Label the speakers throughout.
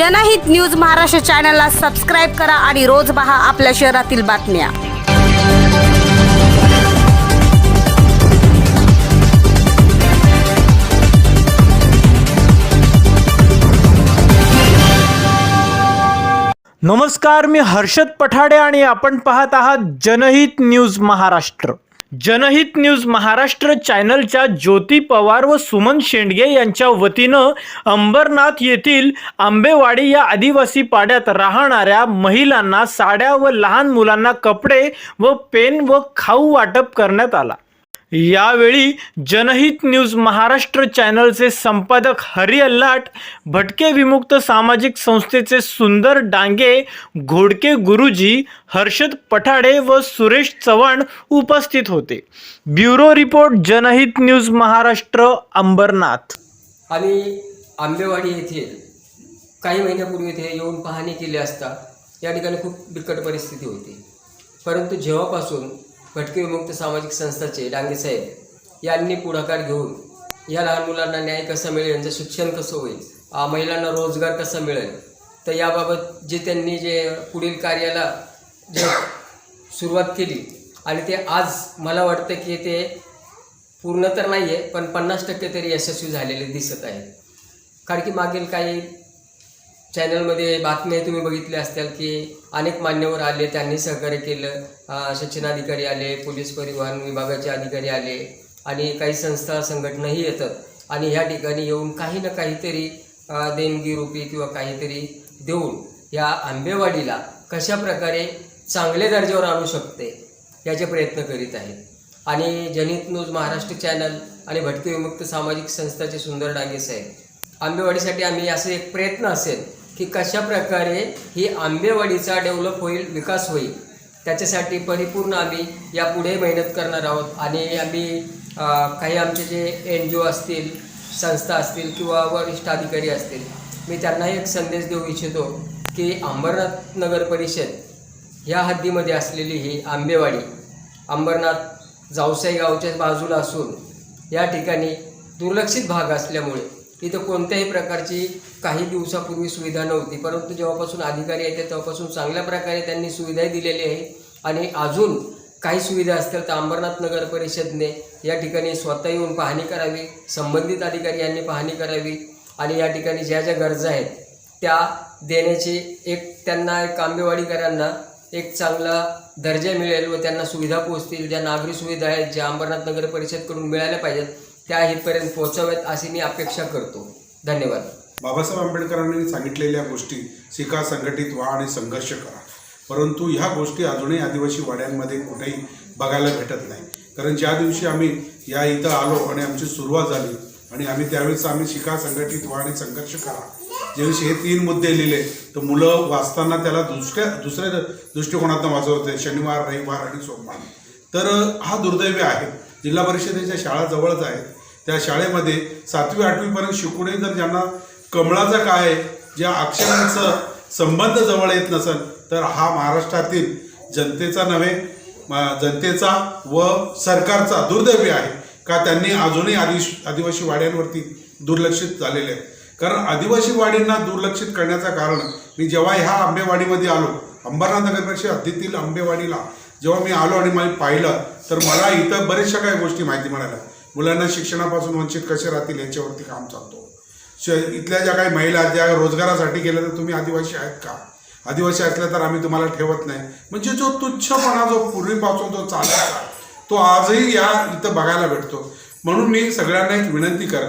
Speaker 1: जनहित न्यूज महाराष्ट्र चॅनलला सबस्क्राईब करा आणि रोज पहा आपल्या शहरातील बातम्या.
Speaker 2: नमस्कार मी हर्षद पठाडे आणि आपण पाहत आहात जनहित न्यूज महाराष्ट्र. जनहित न्यूज महाराष्ट्र चॅनलच्या ज्योती पवार व सुमन शेंडगे यांच्या वतीनं अंबरनाथ येथील आंबेवाडी या आदिवासी पाड्यात राहणाऱ्या महिलांना साड्या व लहान मुलांना कपडे व पेन व खाऊ वाटप करण्यात आला. यावेळी जनहित न्यूज महाराष्ट्र चॅनलचे संपादक हरी अल्लाट भटके विमुक्त सामाजिक संस्थेचे सुंदर डांगे घोडके गुरुजी हर्षद पठाडे व सुरेश चव्हाण उपस्थित होते. Bureau report Janhit news Maharashtra Ambernath.
Speaker 3: आम्ही आंबेवाडी येथील काही महिन्यापूर्वी इथे येऊन पाहणी केली असता या ठिकाणी खूप बिकट परिस्थिती होती. परंतु जेव्हापासून भटके विमुक्त सामाजिक संस्थाचे डांगे साहेब यांनी पुढाकार घेऊन या लहान मुलांना न्याय कसा मिळेल यांचं शिक्षण कसं होईल महिलांना रोजगार कसा मिळेल तर याबाबत जे त्यांनी जे पुढील कार्याला जे सुरुवात केली आणि ते आज मला वाटतं की ते पूर्ण तर नाही आहे पण पन्नास टक्के तरी यशस्वी झालेले दिसत आहे कारण की मागील काही चॅनलमध्ये बातम्या तुम्ही बघितल्या असतील की अनेक मान्यवर आले त्यांनी सहकार्य केलं. अं, शिक्षणाधिकारी आले पोलीस परिवहन विभागाचे अधिकारी आले आणि काही संस्था संघटनाही येतात. आणि ह्या ठिकाणी येऊन काही ना काहीतरी देणगीरूपी देणगी किंवा काहीतरी देऊन या आंबेवाडीला कशा प्रकारे चांगल्या दर्जावर आणू शकते याचे प्रयत्न करीत आहेत. आणि जनित न्यूज महाराष्ट्र चॅनल आणि भटके विमुक्त सामाजिक संस्थाचे सुंदर डांगे साहेब आंबेवाडीसाठी आम्ही असं एक प्रयत्न असेल की कशा प्रकारे ही आंबेवाडीचा डेव्हलप होईल विकास होईल त्याच्यासाठी परिपूर्ण आम्ही यापुढे मेहनत करणार आहोत. आणि आम्ही काही आमचे जे एन जी ओ असतील संस्था असतील किंवा वरिष्ठ अधिकारी असतील मी त्यांनाही एक संदेश देऊ इच्छितो की अंबरनाथ नगर परिषद ह्या हद्दीमध्ये असलेली ही आंबेवाडी अंबरनाथ जावसाई गावच्या बाजूला असून या ठिकाणी दुर्लक्षित भाग असल्यामुळे इथं कोणत्याही प्रकारची काही दिवसापूर्वी सुविधा नव्हती. परंतु जेव्हापासून अधिकारी येते तेव्हापासून चांगल्या प्रकारे त्यांनी सुविधाही दिलेली आहे. आणि अजून काही सुविधा असतील तर अंबरनाथ नगर परिषदने या ठिकाणी स्वतः येऊन पाहणी करावी संबंधित अधिकारी यांनी पाहणी करावी आणि या ठिकाणी ज्या ज्या गरजा आहेत त्या देण्याची एक त्यांना एक आंबेवाडीकरांना एक चांगला दर्जा मिळेल व त्यांना सुविधा पोहोचतील. ज्या नागरी सुविधा आहेत ज्या अंबरनाथ नगर परिषदकडून मिळाल्या पाहिजेत त्या इथपर्यंत पोहोचाव्यात अशी मी अपेक्षा करतो. धन्यवाद.
Speaker 4: बाबासाहेब आंबेडकरांनी सांगितलेल्या गोष्टी शिका संघटित व्हा आणि संघर्ष करा. परंतु ह्या गोष्टी अजूनही आदिवासी वाड्यांमध्ये कुठेही बघायला भेटत नाही. कारण ज्या दिवशी आम्ही या इथं आलो आणि आमची सुरुवात झाली आणि आम्ही त्यावेळेस आम्ही शिका संघटित व्हा आणि संघर्ष करा. ज्यावेळी हे तीन मुद्दे लिहिले तर मुलं वाचताना त्याला दुसऱ्या दुसऱ्या दृष्टिकोनातून वाचवते शनिवार रविवार आणि सोमवार. तर हा दुर्दैव आहे. जिल्हा परिषदेच्या शाळा जवळच आहेत. त्या शाळेमध्ये सातवी आठवीपर्यंत शिकूनही जर ज्यांना कमळाचं काय ज्या अक्षरांचं संबंध जवळ येत नसेल तर हा महाराष्ट्रातील जनतेचा नव्हे जनतेचा व सरकारचा दुर्दैवी आहे. का त्यांनी अजूनही आदिश आदिवासी वाड्यांवरती दुर्लक्षित झालेले आहेत. कारण आदिवासी वाडींना दुर्लक्षित करण्याचं कारण मी जेव्हा ह्या आंबेवाडीमध्ये आलो अंबरनाथ नगरपेक्षा हद्दीतील आंबेवाडीला जेव्हा मी आलो आणि मला पाहिलं तर मला इथं बऱ्याचशा काही गोष्टी माहिती मिळाल्या. मुलांना शिक्षणापासून वंचित कसे राहतील याच्यावरती काम चालतो. श- इथल्या ज्या काही महिला ज्या रोजगारासाठी गेल्या तर तुम्ही आदिवासी आहेत का? आदिवासी असल्या तर आम्ही तुम्हाला ठेवत नाही. म्हणजे जो तुच्छपणा जो पूर्वीपासून जो चालायचा तो आजही या इथं बघायला भेटतो. म्हणून मी सगळ्यांना एक विनंती कर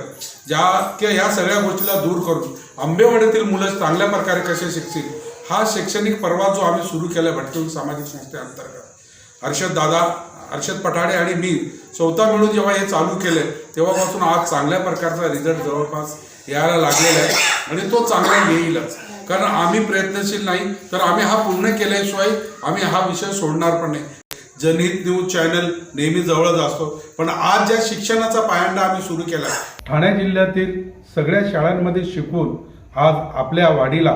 Speaker 4: ज्या की ह्या सगळ्या गोष्टीला दूर करून आंबेवाडीतील मुलं चांगल्या प्रकारे कसे शिकतील हा शैक्षणिक पर्वा जो आम्ही सुरू केला भटकवून सामाजिक संस्थेअंतर्गत. हर्षद दादा हर्षद पठाडे आणि मी स्वतः मिळून जेव्हा हे चालू केलं तेव्हापासून आज चांगल्या प्रकारचा रिझल्ट जवळपास यायला लागलेला आहे. आणि तो चांगला येईलच. कारण आम्ही प्रयत्नशील नाही तर आम्ही हा पूर्ण केल्याशिवाय आम्ही हा विषय सोडणार पण नाही. जनहित न्यूज चॅनल नेहमी जवळच असतो. पण आज ज्या शिक्षणाचा पायंडा आम्ही सुरू केला ठाणे जिल्ह्यातील सगळ्या शाळांमध्ये शिकून आज आपल्या वाडीला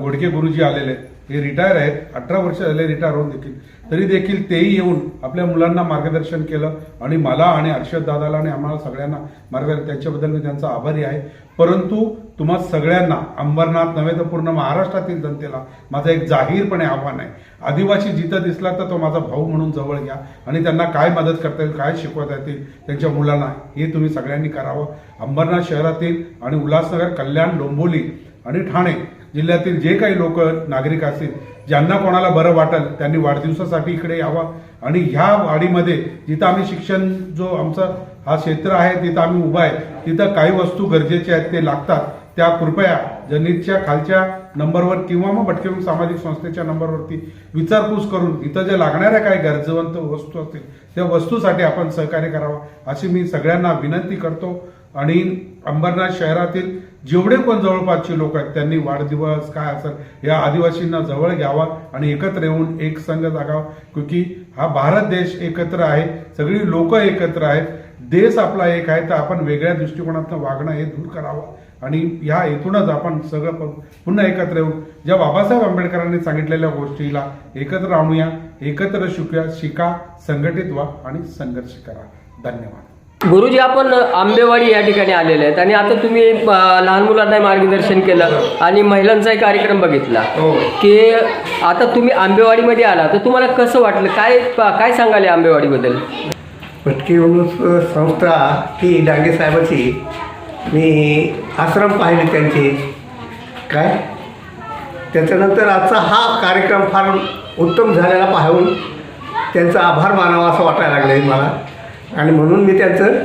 Speaker 4: घोडके गुरुजी आलेले आहेत. हे रिटायर आहेत. अठरा वर्ष झाले रिटायर होऊन देखील. तरी देखील तेही येऊन आपल्या मुलांना मार्गदर्शन केलं आणि मला आणि हर्षद दादाला आणि आम्हाला सगळ्यांना मार्गदर्शन त्याच्याबद्दल मी त्यांचा आभारी आहे. परंतु तुम्हा सगळ्यांना अंबरनाथ नव्हे तर पूर्ण महाराष्ट्रातील जनतेला माझं एक जाहीरपणे आव्हान आहे. आदिवासी जिथं दिसला तर तो माझा भाऊ म्हणून जवळ घ्या आणि त्यांना काय मदत करता येईल काय शिकवता येतील त्यांच्या मुलांना हे तुम्ही सगळ्यांनी करावं. अंबरनाथ शहरातील आणि उल्हासनगर कल्याण डोंबोली आणि ठाणे जिल्ह्यातील जे काही लोक नागरिक असतील ज्यांना कोणाला बरं वाटेल त्यांनी वाढदिवसासाठी इकडे यावं. आणि ह्या वाडीमध्ये जिथं आम्ही शिक्षण जो आमचा हा क्षेत्र आहे तिथं आम्ही उभा आहे तिथं काही वस्तू गरजेच्या आहेत ते लागतात. त्या कृपया जनितच्या खालच्या नंबरवर किंवा मग भटकेम सामाजिक संस्थेच्या नंबरवरती विचारपूस करून इथं जे लागणाऱ्या काही गरजवंत वस्तू असतील त्या वस्तूसाठी आपण सहकार्य करावं अशी मी सगळ्यांना विनंती करतो. आणि अंबरनाथ शहरातील जेवढे पण जवळपासचे लोक आहेत त्यांनी वाढदिवस काय असेल या आदिवासींना जवळ घ्यावा आणि एकत्र येऊन एक संघ जागावा. क्योंकि हा भारत देश एकत्र आहे सगळी लोक एकत्र आहेत देश आपला एक आहे तर आपण वेगळ्या दृष्टिकोनातून वागणं हे दूर करावं. आणि ह्या हेतूनच आपण सगळं पुन्हा एकत्र येऊन ज्या बाबासाहेब आंबेडकरांनी सांगितलेल्या गोष्टीला एकत्र आणूया एकत्र शिकूया शिका संघटित व्हा आणि संघर्ष करा. धन्यवाद.
Speaker 3: गुरुजी आपण आंबेवाडी या ठिकाणी आलेले आहेत आणि आता तुम्ही लहान मुलांना मार्गदर्शन केलं आणि महिलांचाही कार्यक्रम बघितला. की आता तुम्ही आंबेवाडीमध्ये आला तर तुम्हाला कसं वाटलं? काय काय सांगाल आंबेवाडीबद्दल?
Speaker 5: भटकी संस्था ही डांगे साहेबाची. मी आश्रम पाहिले त्यांचे. काय? त्याच्यानंतर आजचा हा कार्यक्रम फार उत्तम झालेला पाहून त्यांचा आभार मानावा असं वाटायला लागलं आहे मला. आणि म्हणून मी त्यांचं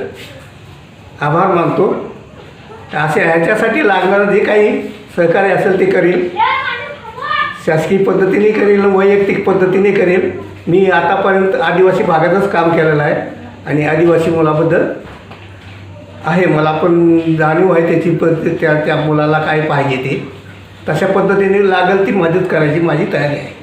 Speaker 5: आभार मानतो. असे ह्याच्यासाठी लागणारं जे काही सहकार्य असेल ते करेल. शासकीय पद्धतीने करेल वैयक्तिक पद्धतीने करेल. मी आतापर्यंत आदिवासी भागातच काम केलेलं आहे आणि आदिवासी मुलाबद्दल आहे. मला पण जाणीव आहे त्याची पद्धत त्या त्या मुलाला काय पाहिजे ते. तशा पद्धतीने लागेल ती मदत करायची माझी तयारी आहे.